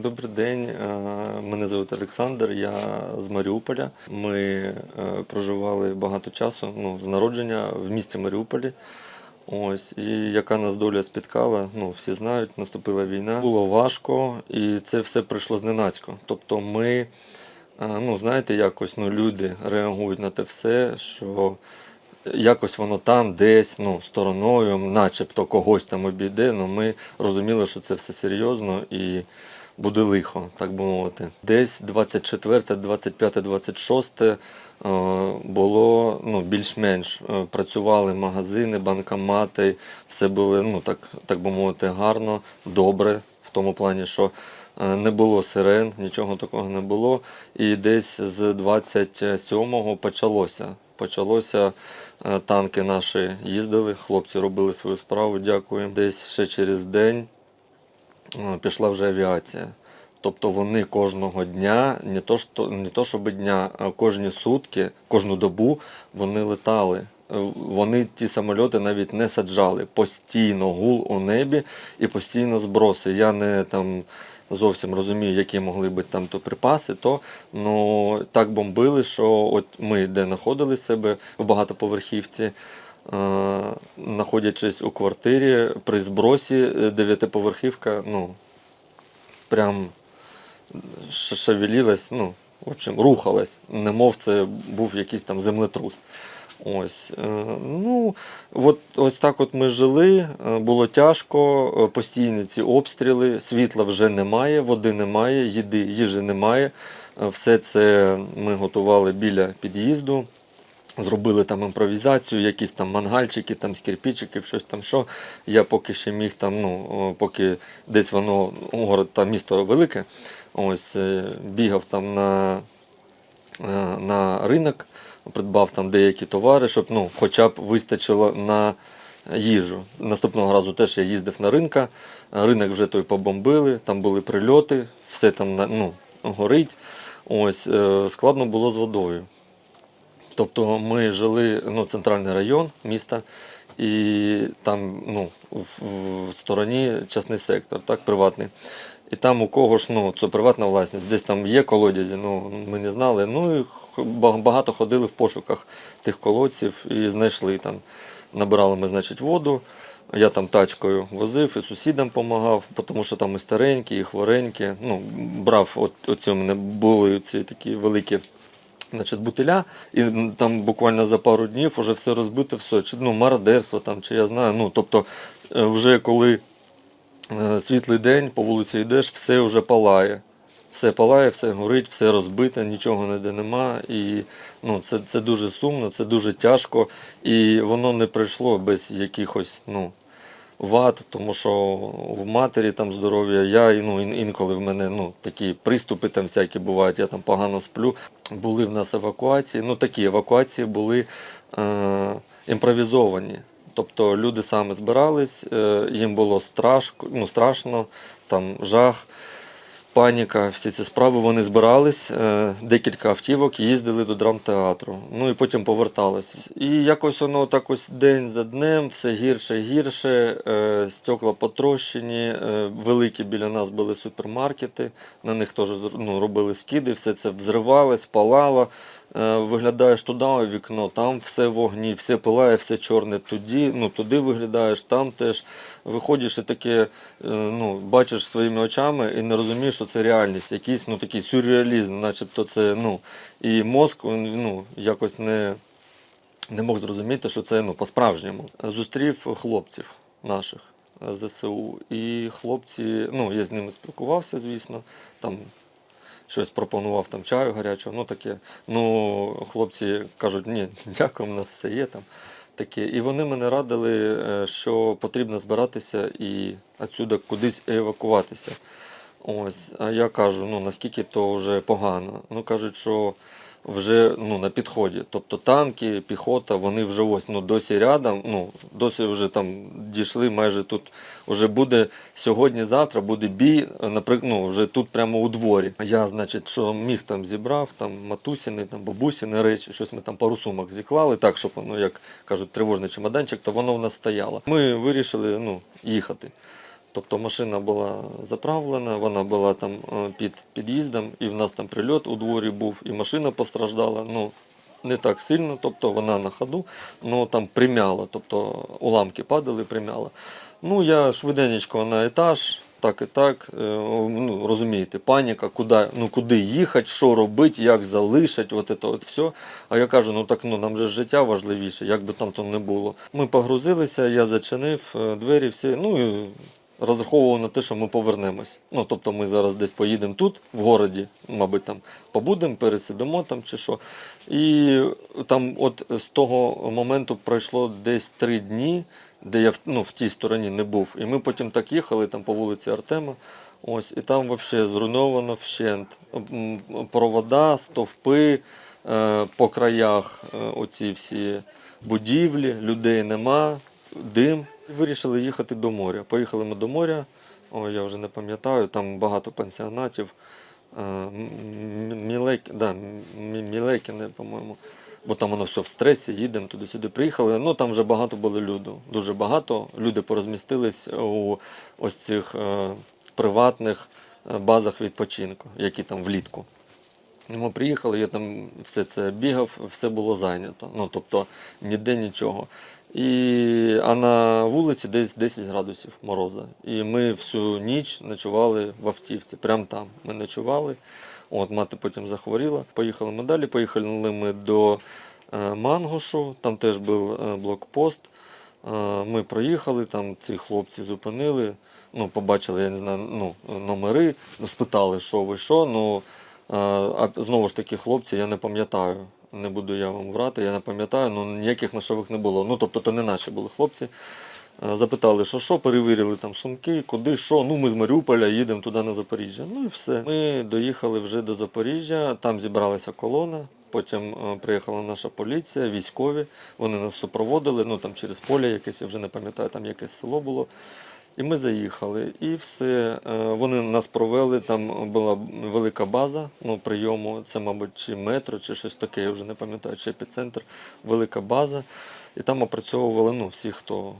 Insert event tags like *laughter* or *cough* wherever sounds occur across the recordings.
добрий день. Е, Мене звуть Олександр, я з Маріуполя. Ми е, проживали багато часу ну, з народження в місті Маріуполі. Ось, і яка нас доля спіткала, ну всі знають, наступила війна. Було важко, і це все прийшло зненацько. Тобто ми, е, ну знаєте, якось ну, люди реагують на те все, що якось воно там, десь, ну, стороною, начебто когось там обійде, але ми розуміли, що це все серйозно і буде лихо, так би мовити. Десь 24, 25, 26 е, було ну, більш-менш. Е, Працювали магазини, банкомати, все було, ну, так, так би мовити, гарно, добре, в тому плані, що е, не було сирен, нічого такого не було. І десь з 27-го почалося. Почалося, е, танки наші їздили, хлопці робили свою справу, дякую. Десь ще через день пішла вже авіація. Тобто вони кожного дня, не то, що, не то щоб дня, а кожні сутки, кожну добу вони летали. Е, Вони ті самольоти навіть не саджали. Постійно гул у небі і постійно зброси. Я не там зовсім розумію, які могли бути там то припаси, то ну так бомбили, що от ми де знаходили себе в багатоповерхівці. Е, Знаходячись у квартирі при збросі е, дев'ятиповерхівка, ну прям шевелілась, ну, в общем, рухалась, немов це був якийсь там землетрус. Ось, е, ну, от, ось так от ми жили, було тяжко, постійні ці обстріли, світла вже немає, води немає, їди, їжі немає. Все це ми готували біля під'їзду. Зробили там імпровізацію, якісь там мангальчики, там з кирпичиків, щось там що. Я поки ще міг там, ну, поки десь воно, город, там місто велике, ось е, бігав там на, е, на ринок, придбав там деякі товари, щоб ну, хоча б вистачило на їжу. Наступного разу теж я їздив на ринка, ринок вже той побомбили, там були прильоти, все там ну, горить. Ось, е, складно було з водою. Тобто ми жили ну, центральний район міста, і там ну, в, стороні частний сектор, так, приватний. І там у кого ж ну, це приватна власність, десь там є колодязі, ну ми не знали. Ну і багато ходили в пошуках тих колодців і знайшли там. Набирали ми, значить, воду. Я там тачкою возив і сусідам допомагав, тому що там і старенькі, і хворенькі. Ну, брав, от, оці у мене були ці такі великі значить, бутиля, і там буквально за пару днів вже все розбите, все, чи ну, мародерство там, чи я знаю. Ну, тобто, е, вже коли е, світлий день, по вулиці йдеш, все вже палає. Все палає, все горить, все розбите, нічого ніде нема. І ну, це, це дуже сумно, це дуже тяжко. І воно не прийшло без якихось ну, вад, тому що в матері там здоров'я, я ну, інколи в мене ну, такі приступи там всякі бувають, я там погано сплю. Були в нас евакуації. Ну такі евакуації були е, імпровізовані. Тобто люди саме збирались, е, їм було страшно, ну, страшно, там жах, паніка, всі ці справи. Вони збирались, е, декілька автівок їздили до драмтеатру. Ну і потім повертались. І якось воно так ось день за днем, все гірше і гірше. Е, стекла потрощені, е, великі біля нас були супермаркети, на них теж ну, робили скиди, все це взривалось, палало. Е, Виглядаєш туди вікно, там все вогні, все пилає, все чорне. Туди, ну, туди виглядаєш, там теж виходиш і таке, е, ну, бачиш своїми очами і не розумієш, що це реальність. Якийсь ну, такий сюрреалізм, начебто це, ну, і мозк ну, якось не, не мог зрозуміти, що це ну, по-справжньому. Зустрів хлопців наших е, ЗСУ. І хлопці, ну, я з ними спілкувався, звісно. Там щось пропонував там чаю гарячого, ну таке. Ну, хлопці кажуть, ні, *laughs* дякую, у нас все є там. Таке. І вони мене радили, е, що потрібно збиратися і відсюди кудись евакуватися. Ось, а я кажу, ну наскільки то вже погано. Ну кажуть, що вже ну, на підході. Тобто танки, піхота, вони вже ось ну, досі рядом, ну, досі вже там дійшли майже тут. Вже буде сьогодні-завтра буде бій, наприклад, ну, вже тут прямо у дворі. Я, значить, що міг там зібрав, там матусіни, там бабусіни речі, щось ми там пару сумок зіклали, так, щоб воно, як кажуть, тривожний чемоданчик, то воно в нас стояло. Ми вирішили ну, їхати. Тобто машина була заправлена, вона була там е, під під'їздом, і в нас там прильот у дворі був, і машина постраждала. Ну, не так сильно, тобто вона на ходу, але там примяла, тобто уламки падали, примяла. Ну, я швиденечко на етаж, так і так. е, Ну, розумієте, паніка, куди, ну, куди їхати, що робити, як залишити, от це от все. А я кажу, ну так ну нам же життя важливіше, як би там то не було. Ми погрузилися, я зачинив е, двері, всі. Ну і розраховував на те, що ми повернемось. Ну, тобто ми зараз десь поїдемо тут, в городі, мабуть, там побудемо, пересидимо там чи що. І там, от з того моменту пройшло десь три дні, де я ну, в тій стороні не був. І ми потім так їхали там по вулиці Артема. Ось, і там взагалі зруйновано вщент. Провода, стовпи е, по краях, е, оці всі будівлі, людей нема, дим. Вирішили їхати до моря. Поїхали ми до моря. О, я вже не пам'ятаю, там багато пансіонатів. Е, М- М- Мілек, да, Мілекіне, по-моєму. Бо там воно все в стресі, їдемо туди-сюди. Приїхали. Ну там вже багато було люду. Дуже багато. Люди порозмістились у ось цих е, приватних е, базах відпочинку, які там влітку. Ми приїхали, я там все це бігав, все було зайнято. Ну, тобто ніде нічого. І, а на вулиці десь 10 градусів мороза. І ми всю ніч ночували в автівці, прямо там. Ми ночували. От мати потім захворіла. Поїхали ми далі. Поїхали ми до е, Мангушу, там теж був е, блокпост. Е, Ми проїхали, там ці хлопці зупинили, ну, побачили, я не знаю, ну, номери, спитали, що ви що. Ну, а знову ж таки, хлопці, я не пам'ятаю. Не буду я вам врати, я не пам'ятаю, ну ніяких нашових не було. Ну, тобто, то не наші були хлопці. Е, Запитали, що що, перевірили там сумки, куди, що. Ну, ми з Маріуполя їдемо туди на Запоріжжя. Ну і все. Ми доїхали вже до Запоріжжя, там зібралася колона. Потім е, приїхала наша поліція, військові. Вони нас супроводили, ну там через поле якесь, я вже не пам'ятаю, там якесь село було. І ми заїхали, і все. Е, Вони нас провели. Там була велика база ну, прийому. Це, мабуть, чи метро, чи щось таке, я вже не пам'ятаю, чи епіцентр, велика база. І там опрацьовували ну, всі, хто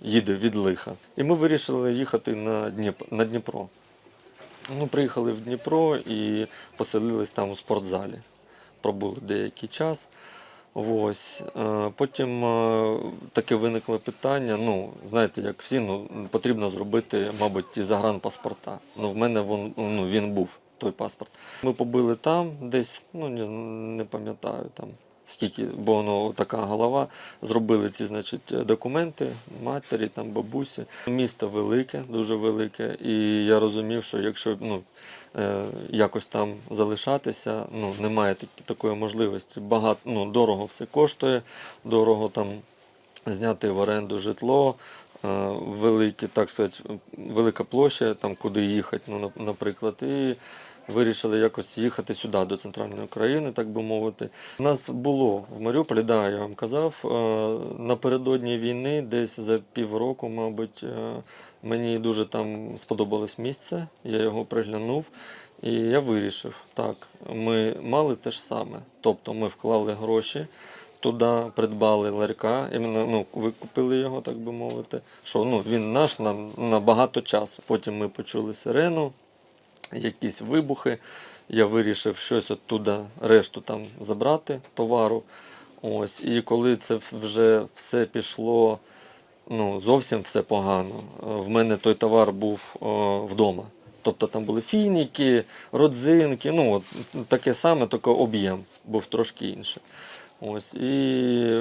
їде від лиха. І ми вирішили їхати на, Дніп... на Дніпро. Ну, приїхали в Дніпро і поселились там у спортзалі. Пробули деякий час. Ось. Е, Потім е, таке виникло питання. Ну, знаєте, як всі, ну, потрібно зробити, мабуть, і загранпаспорта. Ну, в мене вон, ну, він був, той паспорт. Ми побили там десь, ну не, пам'ятаю там. Скільки, бо воно така голова. Зробили ці, значить, документи матері, там бабусі. Місто велике, дуже велике. І я розумів, що якщо ну, якось там залишатися, ну, немає такої можливості. Багато, ну, дорого все коштує, дорого там зняти в оренду житло, е, великі, так сказати, велика площа, там куди їхати, ну, наприклад. І вирішили якось їхати сюди, до центральної України, так би мовити. У нас було в Маріуполі, да, я вам казав, е, напередодні війни, десь за півроку, мабуть, е, мені дуже там сподобалось місце, я його приглянув. І я вирішив, так, ми мали те ж саме. Тобто ми вклали гроші, туди придбали ларька, іменно, ну, викупили його, так би мовити. Що ну, він наш на, на багато часу. Потім ми почули сирену, якісь вибухи. Я вирішив щось оттуда, решту там забрати товару. Ось. І коли це вже все пішло, ну, зовсім все погано. е, В мене той товар був о, вдома. Тобто там були фініки, родзинки, ну от таке саме, тільки об'єм був трошки інший. Ось, і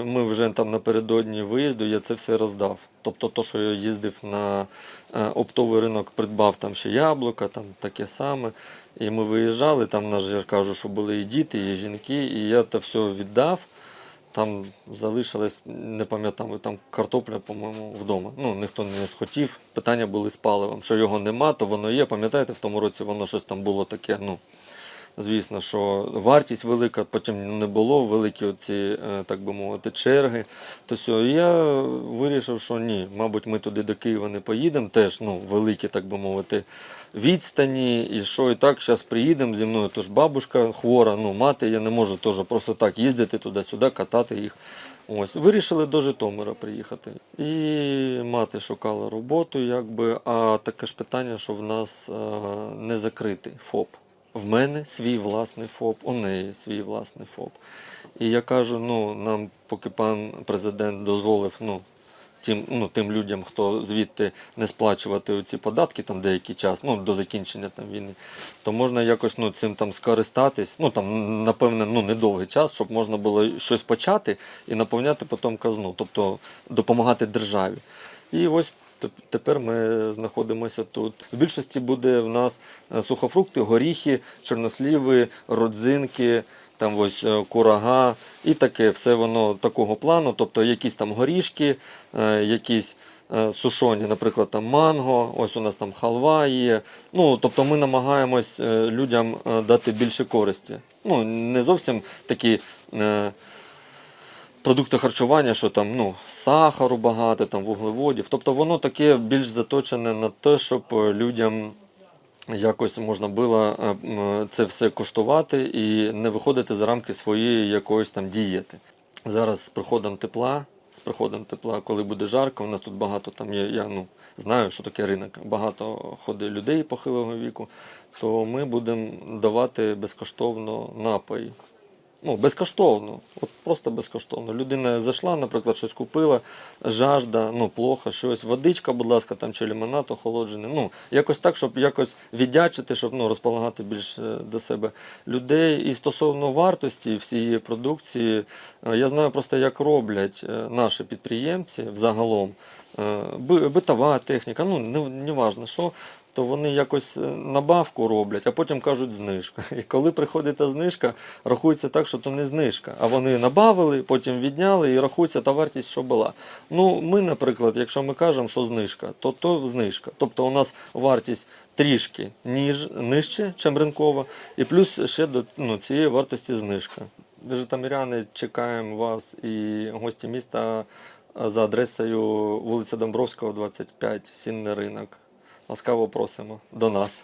ми вже там напередодні виїзду я це все роздав. Тобто, то, що я їздив на е, оптовий ринок, придбав там ще яблука, там таке саме. І ми виїжджали, там в нас, я кажу, що були і діти, і жінки, і я це все віддав. Там залишилось, не пам'ятаю, там картопля, по-моєму, вдома. Ну, ніхто не схотів. Питання були з паливом. Що його нема, то воно є. Пам'ятаєте, в тому році воно щось там було таке, ну, звісно, що вартість велика, потім не було, великі оці, е, так би мовити, черги. То все, і я вирішив, що ні, мабуть, ми туди до Києва не поїдемо, теж ну, великі, так би мовити, відстані, і що і так, зараз приїдемо зі мною, тож бабушка хвора, ну, мати, я не можу теж просто так їздити туди-сюди, катати їх. Ось, вирішили до Житомира приїхати. І мати шукала роботу, якби, а таке ж питання, що в нас е, не закритий ФОП. В мене свій власний ФОП, у неї свій власний ФОП. І я кажу: ну, нам, поки пан президент дозволив, ну, тим, ну, тим людям, хто звідти не сплачувати ці податки там деякий час, ну, до закінчення там війни, то можна якось ну, цим там скористатись, ну там, напевне, ну, недовгий час, щоб можна було щось почати і наповняти потім казну, тобто допомагати державі. І ось тепер ми знаходимося тут. В більшості буде в нас е, сухофрукти, горіхи, чорносліви, родзинки, там ось е, курага і таке, все воно такого плану, тобто якісь там горішки, е, якісь сушоні, наприклад, там манго, ось у нас там халва є. Ну, тобто ми намагаємось людям дати більше користі. Ну, не зовсім такі. Продукти харчування, що там ну, сахару багато, там вуглеводів. Тобто воно таке більш заточене на те, щоб е, людям якось можна було е, це все коштувати і не виходити за рамки своєї якоїсь там дієти. Зараз з приходом тепла, з приходом тепла, коли буде жарко, у нас тут багато там є, я ну, знаю, що таке ринок, багато ходить людей похилого віку, то ми будемо давати безкоштовно напої. Ну, безкоштовно, от просто безкоштовно. Людина зайшла, наприклад, щось купила, жажда, ну, плохо, щось, водичка, будь ласка, там чи лимонад охолоджений. Ну, якось так, щоб якось віддячити, щоб ну, розполагати більше до себе людей. І стосовно вартості всієї продукції, е, я знаю просто, як роблять е, наші підприємці взагалом. Е, Битова техніка, ну, не, не важно що то вони якось е, набавку роблять, а потім кажуть знижка. *laughs* І коли приходить та знижка, рахується так, що то не знижка. А вони набавили, потім відняли і рахується та вартість, що була. Ну, ми, наприклад, якщо ми кажемо, що знижка, то то знижка. Тобто у нас вартість трішки ніж, нижче, ніж ринкова, і плюс ще до ну, цієї вартості знижка. Житомиряни, чекаємо вас і гості міста за адресою вулиця Домбровського, 25, Сінний ринок. Ласкаво просимо до нас.